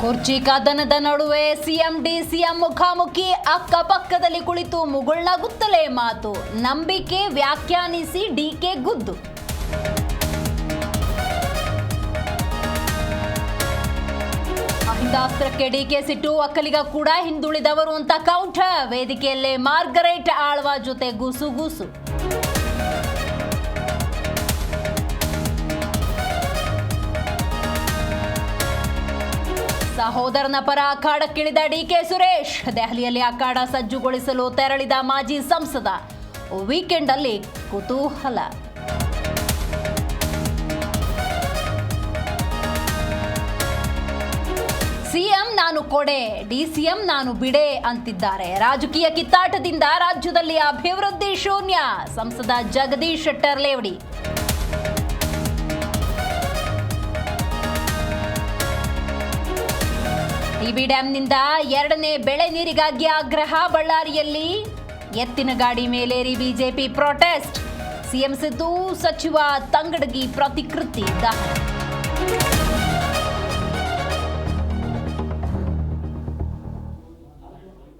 ಕುರ್ಚಿ ಕದನದ ನಡುವೆ CM D CM ಮುಖಾಮುಖಿ ಅಕ್ಕಪಕ್ಕದಲ್ಲಿ ಕುಳಿತು ಮುಗುಳ್ನಗುತ್ತಲೇ ಮಾತು. ನಂಬಿಕೆ ವ್ಯಾಖ್ಯಾನಿಸಿ ಡಿಕೆ ಗುದ್ದು. ಅಹಿತಾಸ್ತ್ರಕ್ಕೆ ಡಿಕೆ ಸಿಟ್ಟು ಒಕ್ಕಲಿಗ ಕೂಡ ಹಿಂದುಳಿದವರು ಅಂತ ಕೌಂಟರ್ ವೇದಿಕೆಯಲ್ಲೇ ಮಾರ್ಗರೇಟ್ ಆಳ್ವ ಜೊತೆ ಗುಸುಗುಸು ಸಹೋದರನ ಪರ ಅಖಾಡಕ್ಕಿಳಿದ ಡಿಕೆ ಸುರೇಶ್. ದೆಹಲಿಯಲ್ಲಿ ಅಖಾಡ ಸಜ್ಜುಗೊಳಿಸಲು ತೆರಳಿದ ಮಾಜಿ ಸಂಸದ ವೀಕೆಂಡ್ ಅಲ್ಲಿ ಕುತೂಹಲ. ಸಿಎಂ ನಾನು ಕೊಡೆ ಡಿಸಿಎಂ ನಾನು ಬಿಡೆ ಅಂತಿದ್ದಾರೆ. ರಾಜಕೀಯ ಕಿತ್ತಾಟದಿಂದ ರಾಜ್ಯದಲ್ಲಿ ಅಭಿವೃದ್ಧಿ ಶೂನ್ಯ. ಸಂಸದ ಜಗದೀಶ್ ಶೆಟ್ಟರ್, ಲೇವಡಿ. ಟಿಬಿ ಡ್ಯಾಂನಿಂದ ಎರಡನೇ ಬೆಳೆ ನೀರಿಗಾಗಿ ಆಗ್ರಹ ಬಳ್ಳಾರಿಯಲ್ಲಿ. ಎತ್ತಿನ ಗಾಡಿ ಮೇಲೇರಿ ಬಿಜೆಪಿ ಪ್ರೊಟೆಸ್ಟ್ ಸಿಎಂ ಸಿದ್ದು ಸಚಿವ ತಂಗಡಗಿ ಪ್ರತಿಕೃತಿ ದಹನ.